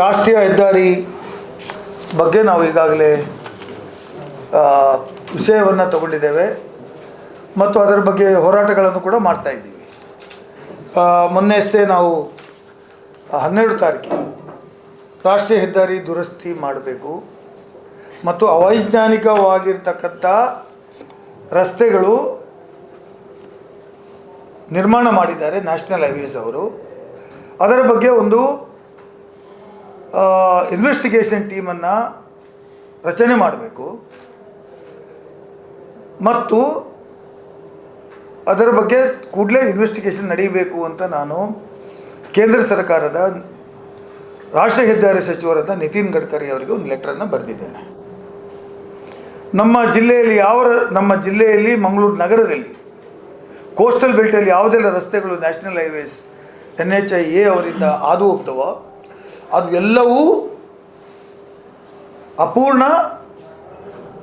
ರಾಷ್ಟ್ರೀಯ ಹೆದ್ದಾರಿ ಬಗ್ಗೆ ನಾವು ಈಗಾಗಲೇ ವಿಷಯವನ್ನು ತಗೊಂಡಿದ್ದೇವೆ ಮತ್ತು ಅದರ ಬಗ್ಗೆ ಹೋರಾಟಗಳನ್ನು ಕೂಡ ಮಾಡ್ತಾ ಇದ್ದೀವಿ. ಮೊನ್ನೆ ಅಷ್ಟೇ ನಾವು ಹನ್ನೆರಡು ತಾರೀಕಿಗೆ ರಾಷ್ಟ್ರೀಯ ಹೆದ್ದಾರಿ ದುರಸ್ತಿ ಮಾಡಬೇಕು ಮತ್ತು ಅವೈಜ್ಞಾನಿಕವಾಗಿರ್ತಕ್ಕಂಥ ರಸ್ತೆಗಳು ನಿರ್ಮಾಣ ಮಾಡಿದ್ದಾರೆ ನ್ಯಾಷನಲ್ ಹೈವೇಸ್ ಅವರು. ಅದರ ಬಗ್ಗೆ ಒಂದು ಇನ್ವೆಸ್ಟಿಗೇಷನ್ ಟೀಮನ್ನು ರಚನೆ ಮಾಡಬೇಕು. ಮತ್ತು ಅದರ ಬಗ್ಗೆ ಕೂಡಲೇ ಇನ್ವೆಸ್ಟಿಗೇಷನ್ ನಡೀಬೇಕು ಅಂತ ನಾನು ಕೇಂದ್ರ ಸರ್ಕಾರದ ರಾಷ್ಟ್ರೀಯ ಹೆದ್ದಾರಿ ಸಚಿವರಾದ ನಿತಿನ್ ಗಡ್ಕರಿ ಅವರಿಗೆ ಒಂದು ಲೆಟ್ರನ್ನು ಬರೆದಿದ್ದೇನೆ. ನಮ್ಮ ಜಿಲ್ಲೆಯಲ್ಲಿ ಯಾವ ನಮ್ಮ ಜಿಲ್ಲೆಯಲ್ಲಿ ಮಂಗಳೂರು ನಗರದಲ್ಲಿ ಕೋಸ್ಟಲ್ ಬೆಲ್ಟಲ್ಲಿ ಯಾವುದೆಲ್ಲ ರಸ್ತೆಗಳು national highways N H I A ಅವರಿಂದ ಹಾದು ಹೋಗ್ತವೋ ಅದು ಎಲ್ಲವೂ ಅಪೂರ್ಣ,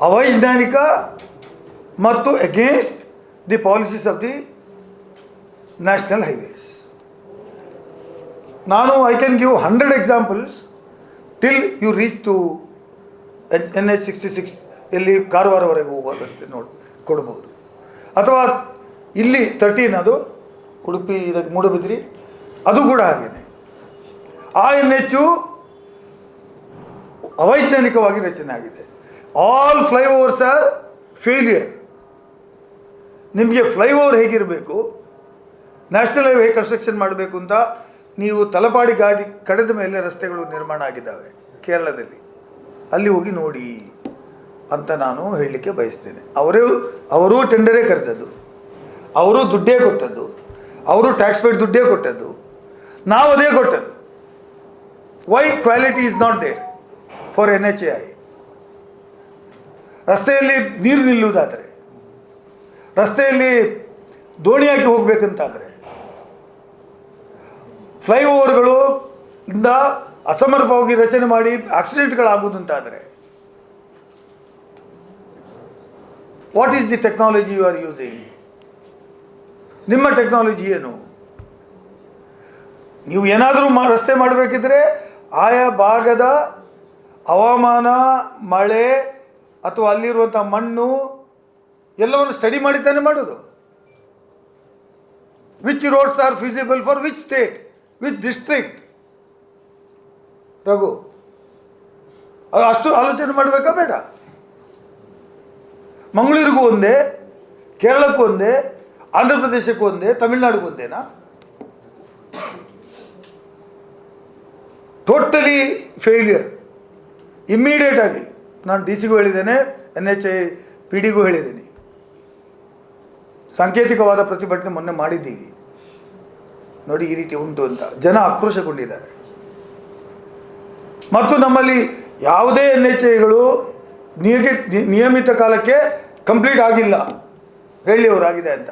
ಅವೈಜ್ಞಾನಿಕ ಮತ್ತು against the policies of the national highways ನಾನು I can give hundred examples till you reach to N H sixty six ಎಲ್ಲಿ ಕಾರವಾರವರೆಗೆ ಹೋಗುವ ರಸ್ತೆ ನೋಡಿ ಕೊಡ್ಬೋದು. ಅಥವಾ ಇಲ್ಲಿ ತರ್ಟೀನ್ ಅದು ಉಡುಪಿ ಇದಕ್ಕೆ ಮೂಡಬಿದ್ರಿ, ಅದು ಕೂಡ ಹಾಗೇನೆ. ಆ ಎನ್ ಹೆಚ್ಚು ಅವೈಜ್ಞಾನಿಕವಾಗಿ ರಚನೆ ಆಗಿದೆ. ಆಲ್ ಫ್ಲೈಓವರ್ಸ್ ಆರ್ ಫೇಲಿಯರ್ ನಿಮಗೆ ಫ್ಲೈಓವರ್ ಹೇಗಿರಬೇಕು? ನ್ಯಾಷನಲ್ ಹೈವೇ ಕನ್ಸ್ಟ್ರಕ್ಷನ್ ಮಾಡಬೇಕು ಅಂತ ನೀವು ತಲಪಾಡಿ ಗಾಡಿ ಕಡೆದ ಮೇಲೆ ರಸ್ತೆಗಳು ನಿರ್ಮಾಣ ಆಗಿದ್ದಾವೆ ಕೇರಳದಲ್ಲಿ. ಅಲ್ಲಿ ಹೋಗಿ ನೋಡಿ ಅಂತ ನಾನು ಹೇಳಲಿಕ್ಕೆ ಬಯಸ್ತೇನೆ. ಅವರೇ, ಅವರು ಟೆಂಡರೇ ಕರೆದದ್ದು. ಅವರು ದುಡ್ಡೇ ಕೊಟ್ಟದ್ದು. ಅವರು ಟ್ಯಾಕ್ಸ್ ಪೇಡ್ ದುಡ್ಡೇ ಕೊಟ್ಟದ್ದು. ನಾವು ಅದೇ ಕೊಟ್ಟದ್ದು. Why quality is not there for N H A I ರಸ್ತೆಯಲ್ಲಿ ನೀರು ನಿಲ್ಲುವುದಾದರೆ, ರಸ್ತೆಯಲ್ಲಿ ದೋಣಿ ಹಾಕಿ ಹೋಗ್ಬೇಕಂತಾದರೆ, ಫ್ಲೈಓವರ್ಗಳು ಇಂದ ಅಸಮರ್ಪವಾಗಿ ರಚನೆ ಮಾಡಿ ಆಕ್ಸಿಡೆಂಟ್ಗಳಾಗುವುದಂತಾದರೆ what is the technology you are using ನಿಮ್ಮ ಟೆಕ್ನಾಲಜಿ ಏನು? ನೀವು ಏನಾದರೂ ಮಾ, ರಸ್ತೆ ಮಾಡಬೇಕಿದ್ರೆ ಆಯಾ ಭಾಗದ ಹವಾಮಾನ, ಮಳೆ ಅಥವಾ ಅಲ್ಲಿರುವಂಥ ಮಣ್ಣು ಎಲ್ಲವನ್ನು ಸ್ಟಡಿ ಮಾಡಿ ಮಾಡೋದು. Which roads are feasible for which state which district Raghu ಅದು ಅಷ್ಟು ಆಲೋಚನೆ ಮಾಡಬೇಕಾ ಬೇಡ. ಮಂಗಳೂರಿಗೂ ಒಂದೇ, ಕೇರಳಕ್ಕೂ ಒಂದೇ, ಆಂಧ್ರ ಪ್ರದೇಶಕ್ಕೂ ಒಂದೇ, ತಮಿಳ್ನಾಡಿಗೂ ಒಂದೇನಾ? ಟೋಟಲಿ ಫೇಲ್ಯೂರ್ ಇಮ್ಮಿಡಿಯೇಟಾಗಿ ನಾನು ಡಿ ಸಿಗೂ ಹೇಳಿದ್ದೇನೆ ಎನ್ ಎಚ್ ಐ ಪಿ ಡಿಗೂ ಹೇಳಿದ್ದೀನಿ. ಸಾಂಕೇತಿಕವಾದ ಪ್ರತಿಭಟನೆ ಮೊನ್ನೆ ಮಾಡಿದ್ದೀವಿ. ನೋಡಿ ಈ ರೀತಿ ಉಂಟು ಅಂತ. ಜನ ಆಕ್ರೋಶಗೊಂಡಿದ್ದಾರೆ. ಮತ್ತು ನಮ್ಮಲ್ಲಿ ಯಾವುದೇ ಎನ್ ಎಚ್ ಐಗಳು ನಿಯಮಿತ ಕಾಲಕ್ಕೆ ಕಂಪ್ಲೀಟ್ ಆಗಿಲ್ಲ. ಹೇಳಿ ಅವರು ಆಗಿದೆ ಅಂತ.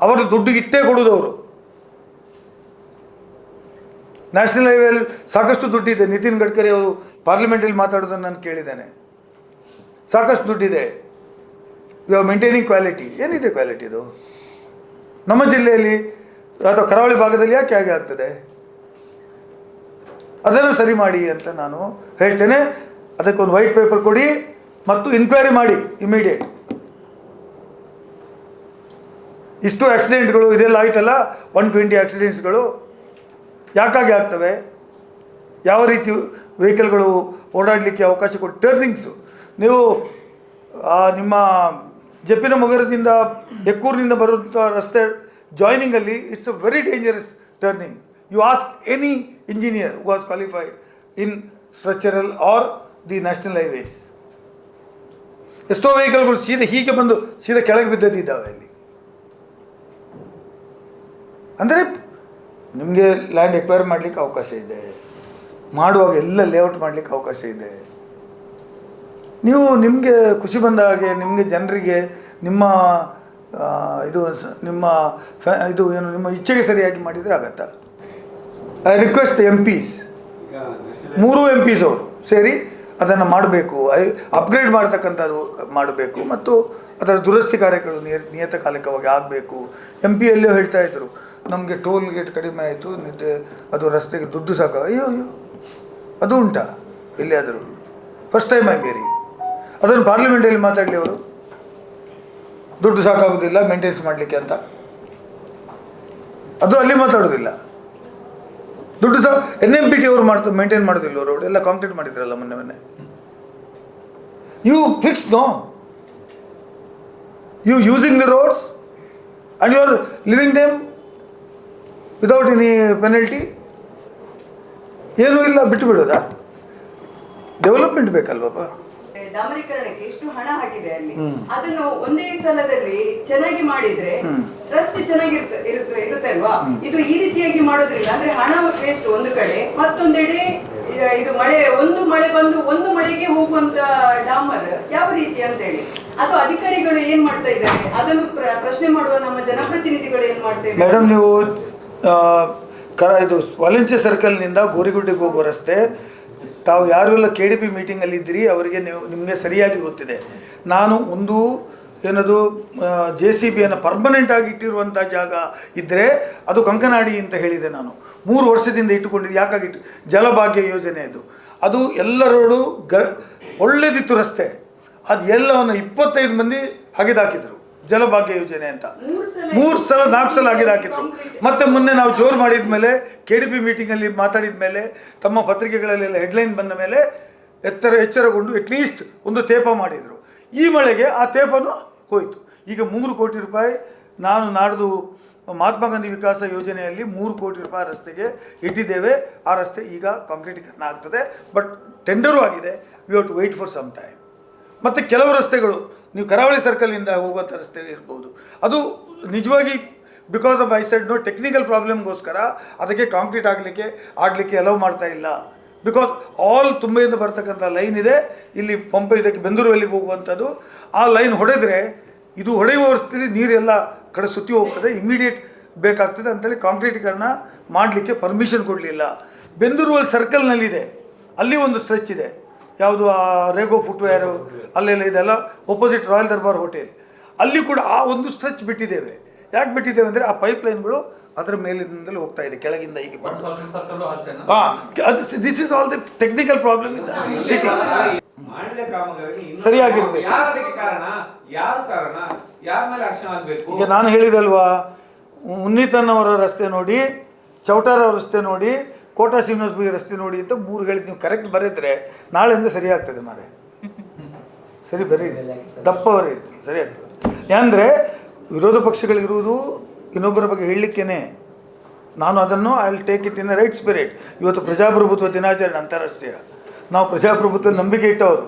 ಅವರು ದುಡ್ಡು ಇಟ್ಟೇ ಕೊಡೋದವರು. ನ್ಯಾಷನಲ್ ಹೈವೇಲಿ ಸಾಕಷ್ಟು ದುಡ್ಡಿದೆ. ನಿತಿನ್ ಗಡ್ಕರಿ ಅವರು ಪಾರ್ಲಿಮೆಂಟಲ್ಲಿ ಮಾತಾಡೋದನ್ನು ನಾನು ಕೇಳಿದ್ದೇನೆ. ಸಾಕಷ್ಟು ದುಡ್ಡಿದೆ. ಯು ಆರ್ ಮೇಂಟೈನಿಂಗ್ ಕ್ವಾಲಿಟಿ ಏನಿದೆ ಕ್ವಾಲಿಟಿ ಇದು? ನಮ್ಮ ಜಿಲ್ಲೆಯಲ್ಲಿ ಅಥವಾ ಕರಾವಳಿ ಭಾಗದಲ್ಲಿ ಯಾಕೆ ಹಾಗೆ ಆಗ್ತದೆ? ಅದನ್ನು ಸರಿ ಮಾಡಿ ಅಂತ ನಾನು ಹೇಳ್ತೇನೆ. ಅದಕ್ಕೊಂದು ವೈಟ್ ಪೇಪರ್ ಕೊಡಿ ಮತ್ತು ಇನ್ಕ್ವೈರಿ ಮಾಡಿ ಇಮಿಡಿಯೇಟ್ ಇಷ್ಟು ಆಕ್ಸಿಡೆಂಟ್ಗಳು ಇದೆಲ್ಲ ಆಯ್ತಲ್ಲ? ಒನ್ ಟ್ವೆಂಟಿ ಆಕ್ಸಿಡೆಂಟ್ಸ್ಗಳು ಯಾಕಾಗಿ ಆಗ್ತವೆ? ಯಾವ ರೀತಿ ವೆಹಿಕಲ್ಗಳು ಓಡಾಡಲಿಕ್ಕೆ ಅವಕಾಶ ಕೊಟ್ಟು ಟರ್ನಿಂಗ್ಸು. ನೀವು ನಿಮ್ಮ ಜಪ್ಪಿನ ಮೊಗರದಿಂದ ಎಕ್ಕೂರಿನಿಂದ ಬರುವಂಥ ರಸ್ತೆ ಜಾಯ್ನಿಂಗಲ್ಲಿ it's a very dangerous turning. You ask any engineer was qualified in structural or the national highways. ಎಷ್ಟೋ ವೆಹಿಕಲ್ಗಳು ಸೀದಾ ಹೀಗೆ ಬಂದು ಸೀದಾ ಕೆಳಗೆ ಬಿದ್ದದ್ದಿದ್ದಾವೆ ಅಲ್ಲಿ. ಅಂದರೆ ನಿಮಗೆ ಲ್ಯಾಂಡ್ ಎಕ್ವೈರ್ ಮಾಡಲಿಕ್ಕೆ ಅವಕಾಶ ಇದೆ. ಮಾಡುವಾಗ ಎಲ್ಲ ಲೇಔಟ್ ಮಾಡಲಿಕ್ಕೆ ಅವಕಾಶ ಇದೆ. ನೀವು ನಿಮಗೆ ಖುಷಿ ಬಂದ ಹಾಗೆ ನಿಮಗೆ ಜನರಿಗೆ ನಿಮ್ಮ ಇದು ನಿಮ್ಮ ಇದು ಏನು, ನಿಮ್ಮ ಇಚ್ಛೆಗೆ ಸರಿಯಾಗಿ ಮಾಡಿದರೆ ಆಗತ್ತಾ. ಐ ರಿಕ್ವೆಸ್ಟ್ ಎಂ ಪೀಸ್ ಮೂರು ಎಂ ಪಿಸ್ ಅವರು ಸೇರಿ ಅದನ್ನು ಮಾಡಬೇಕು. ಐ ಅಪ್ಗ್ರೇಡ್ ಮಾಡ್ತಕ್ಕಂಥದ್ದು ಮಾಡಬೇಕು ಮತ್ತು ಅದರ ದುರಸ್ತಿ ಕಾರ್ಯಗಳು ನಿಯ ನಿಯತಕಾಲಿಕವಾಗಿ ಆಗಬೇಕು. ಎಂ ಪಿ ಎಲ್ಲೋ ಹೇಳ್ತಾ ಇದ್ರು. ನಮಗೆ ಟೋಲ್ ಗೇಟ್ ಕಡಿಮೆ ಆಯಿತು, ನಿದ್ದೆ, ಅದು ರಸ್ತೆಗೆ ದುಡ್ಡು ಸಾಕು. ಅಯ್ಯೋ ಅಯ್ಯೋ. ಅದು ಉಂಟಾ ಎಲ್ಲಿಯಾದರೂ? ಫಸ್ಟ್ ಟೈಮ್ ಮೇರಿ ಅದನ್ನು ಪಾರ್ಲಿಮೆಂಟಲ್ಲಿ ಮಾತಾಡಲಿ ಅವರು. ದುಡ್ಡು ಸಾಕಾಗೋದಿಲ್ಲ ಮೇಂಟೆನ್ಸ್ ಮಾಡಲಿಕ್ಕೆ ಅಂತ. ಅದು ಅಲ್ಲಿ ಮಾತಾಡೋದಿಲ್ಲ. ದುಡ್ಡು ಸಹ ಎನ್ ಎಂ ಪಿ ಟಿ ಅವರು ಮಾಡ್ತಾ ಮೇಂಟೈನ್ ಮಾಡೋದಿಲ್ಲ ರೋಡ್ ಎಲ್ಲ ಕಾಂಕ್ರೀಟ್ ಮಾಡಿದ್ರಲ್ಲ ಮೊನ್ನೆ ಮೊನ್ನೆ. You fix no you using the roads and you are living them without any penalty ಏನೂ ಇಲ್ಲ ಬಿಟ್ಟು ಬಿಡೋದಾ ಡೆವಲಪ್ಮೆಂಟ್ ಬೇಕಲ್ವಪ್ಪ ಡಾಮರೀಕರಣಕ್ಕೆ ಎಷ್ಟು ಹಣ ಹಾಕಿದೆ ಅಲ್ಲಿ? ಅದನ್ನು ಒಂದೇ ಸಲದಲ್ಲಿ ಚೆನ್ನಾಗಿ ಮಾಡಿದ್ರೆ ರಸ್ತೆ ಚೆನ್ನಾಗಿ ಇರುತ್ತೆ ಇರುತ್ತೆ ಅಲ್ವಾ? ಇದು ಈ ರೀತಿಯಾಗಿ ಮಾಡೋದ್ರಿಂದ ಅಂದ್ರೆ ಹಣ ವೇಸ್ಟ್ ಒಂದು ಕಡೆ ಮತ್ತೊಂದೆಡೆ ಇದು ಮಳೆ ಒಂದು ಮಳೆ ಬಂದು ಒಂದು ಮಳೆಗೆ ಹೋಗುವಂತ ಡಾಮರ್ ಯಾವ ರೀತಿ ಅಂತ ಹೇಳಿ ಅದು ಅಧಿಕಾರಿಗಳು ಏನ್ ಮಾಡ್ತಾ ಇದ್ದಾರೆ? ಅದನ್ನು ಪ್ರ- ಪ್ರಶ್ನೆ ಮಾಡುವ ನಮ್ಮ ಜನಪ್ರತಿನಿಧಿಗಳು ಏನ್ ಮಾಡ್ತಾ ಇದ್ದಾರೆ? ಮೇಡಮ್ ನೀವು ಕರ, ಇದು ವಾಲಂಚೆ ಸರ್ಕಲ್ನಿಂದ ಗೋರಿಗುಡ್ಡೆಗೆ ಹೋಗೋ ರಸ್ತೆ, ತಾವು ಯಾರೆಲ್ಲ ಕೆ ಡಿ ಪಿ ಮೀಟಿಂಗಲ್ಲಿ ಇದ್ದೀರಿ ಅವರಿಗೆ ನೀವು, ನಿಮಗೆ ಸರಿಯಾಗಿ ಗೊತ್ತಿದೆ. ನಾನು ಒಂದು ಏನದು ಜೆ ಸಿ ಬಿಯನ್ನು ಪರ್ಮನೆಂಟ್ ಆಗಿ ಇಟ್ಟಿರುವಂಥ ಜಾಗ ಇದ್ದರೆ ಅದು ಕಂಕನಾಡಿ ಅಂತ ಹೇಳಿದೆ ನಾನು. ಮೂರು ವರ್ಷದಿಂದ ಇಟ್ಟುಕೊಂಡಿದ್ದು, ಯಾಕಾಗಿ ಇಟ್ಟು ಜಲಭಾಗ್ಯ ಯೋಜನೆ ಅದು. ಅದು ಎಲ್ಲರೋಡು ಗ, ಒಳ್ಳೆದಿತ್ತು ರಸ್ತೆ. ಅದು ಎಲ್ಲವನ್ನು ಇಪ್ಪತ್ತೈದು ಮಂದಿ ಹಗೆದಾಕಿದ್ರು. ಜಲಭಾಗ್ಯ ಯೋಜನೆ ಅಂತ. ಮೂರು ಸಲ ನಾಲ್ಕು ಸಲ ಆಗಿದೆ ಹಾಕಿದ್ರು ಮತ್ತೆ ಮೊನ್ನೆ ನಾವು ಜೋರು ಮಾಡಿದ ಮೇಲೆ ಕೆ ಡಿ ಪಿ ಮೀಟಿಂಗಲ್ಲಿ ಮಾತಾಡಿದ ಮೇಲೆ ತಮ್ಮ ಪತ್ರಿಕೆಗಳಲ್ಲೆಲ್ಲ ಹೆಡ್ಲೈನ್ ಬಂದ ಮೇಲೆ ಎತ್ತರ ಎಚ್ಚರಗೊಂಡು ಅಟ್ಲೀಸ್ಟ್ ಒಂದು ತೇಪ ಮಾಡಿದರು. ಈ ಮಳೆಗೆ ಆ ತೇಪನು ಹೋಯಿತು. ಈಗ ಮೂರು ಕೋಟಿ ರೂಪಾಯಿ ನಾನು ನಾಡ್ದು ಮಹಾತ್ಮ ಗಾಂಧಿ ವಿಕಾಸ ಯೋಜನೆಯಲ್ಲಿ ಮೂರು ಕೋಟಿ ರೂಪಾಯಿ ರಸ್ತೆಗೆ ಇಟ್ಟಿದ್ದೇವೆ. ಆ ರಸ್ತೆ ಈಗ ಕಾಂಕ್ರೀಟೀಕರಣ ಆಗ್ತದೆ. ಬಟ್ ಟೆಂಡರೂ ಆಗಿದೆ. We have to wait for some time ಮತ್ತು ಕೆಲವು ರಸ್ತೆಗಳು, ನೀವು ಕರಾವಳಿ ಸರ್ಕಲಿಂದ ಹೋಗುವಂಥ ರಸ್ತೆ ಇರ್ಬೋದು. ಅದು ನಿಜವಾಗಿ because of I side no technical ಪ್ರಾಬ್ಲಮ್ಗೋಸ್ಕರ ಅದಕ್ಕೆ ಕಾಂಕ್ರೀಟ್ ಆಗಲಿಕ್ಕೆ ಆಡಲಿಕ್ಕೆ ಅಲೌ ಮಾಡ್ತಾ ಇಲ್ಲ. ಬಿಕಾಸ್ ಆಲ್ ತುಂಬೆಯಿಂದ ಬರ್ತಕ್ಕಂಥ ಲೈನ್ ಇದೆ, ಇಲ್ಲಿ ಪಂಪ ಇದಕ್ಕೆ ಬೆಂದೂರುವಲ್ಲಿಗೆ ಹೋಗುವಂಥದ್ದು. ಆ ಲೈನ್ ಹೊಡೆದರೆ, ಇದು ಹೊಡೆಯುವ ವರ್ಷದಲ್ಲಿ ನೀರೆಲ್ಲ ಕಡೆ ಸುತ್ತಿ ಹೋಗ್ತದೆ ಇಮ್ಮಿಡಿಯೇಟ್ ಬೇಕಾಗ್ತದೆ ಅಂತೇಳಿ ಕಾಂಕ್ರೀಟೀಕರಣ ಮಾಡಲಿಕ್ಕೆ ಪರ್ಮಿಷನ್ ಕೊಡಲಿಲ್ಲ. ಬೆಂದೂರುವಲ್ಲಿ ಸರ್ಕಲ್ನಲ್ಲಿದೆ, ಅಲ್ಲಿ ಒಂದು ಸ್ಟ್ರೆಚ್ ಇದೆ. ಯಾವುದು ಆ ರೇಗೋ ಫುಟ್ವೇರು ಅಲ್ಲೆಲ್ಲ ಇದೆಲ್ಲ ಒಪೋಸಿಟ್ ರಾಯಲ್ ದರ್ಬಾರ್ ಹೋಟೆಲ್ ಅಲ್ಲಿ ಕೂಡ ಆ ಒಂದು ಸ್ಟ್ರೆಚ್ ಬಿಟ್ಟಿದ್ದೇವೆ. ಯಾಕೆ ಬಿಟ್ಟಿದ್ದೇವೆ ಅಂದರೆ ಆ ಪೈಪ್ ಲೈನ್ಗಳು ಅದರ ಮೇಲಿನಿಂದಲೇ ಹೋಗ್ತಾ ಇದೆ ಕೆಳಗಿಂದ ಹೀಗೆ ಹಾಂ ಅದು this is all the technical problem in city ಸರಿಯಾಗಿರ್ಬೇಕು. ಯಾರು ಅದಕ್ಕೆ ಕಾರಣ? ಯಾರು ಕಾರಣ? ಯಾರ ಮೇಲೆ ಆಕ್ಷನ್ ಆಗ್ಬೇಕು ಈಗ ನಾನು ಹೇಳಿದಲ್ವಾ ಉನ್ನಿತನ್ನವರ ರಸ್ತೆ ನೋಡಿ ಚೌಟಾರ ಅವ್ರ ರಸ್ತೆ ನೋಡಿ ಕೋಟಾ ಶ್ರೀನಿವಾಸಪುರಿ ರಸ್ತೆ ನೋಡಿ ಅಂತ ಮೂರು ಹೇಳಿದ್ ನೀವು ಕರೆಕ್ಟ್ ಬರೆದ್ರೆ ನಾಳೆಯಿಂದ ಸರಿ ಆಗ್ತದೆ ಮಾರೆ ಸರಿ ಬರೀ ದಪ್ಪ ಬರೀ ಸರಿ ಆಗ್ತದೆ. ಅಂದರೆ ವಿರೋಧ ಪಕ್ಷಗಳಿರುವುದು ಇನ್ನೊಬ್ಬರ ಬಗ್ಗೆ ಹೇಳಲಿಕ್ಕೇನೆ. ನಾನು ಅದನ್ನು I will take it in right spirit ಇವತ್ತು ಪ್ರಜಾಪ್ರಭುತ್ವ ದಿನಾಚರಣೆ ಅಂತಾರಾಷ್ಟ್ರೀಯ. ನಾವು ಪ್ರಜಾಪ್ರಭುತ್ವ ನಂಬಿಕೆ ಇಟ್ಟವರು.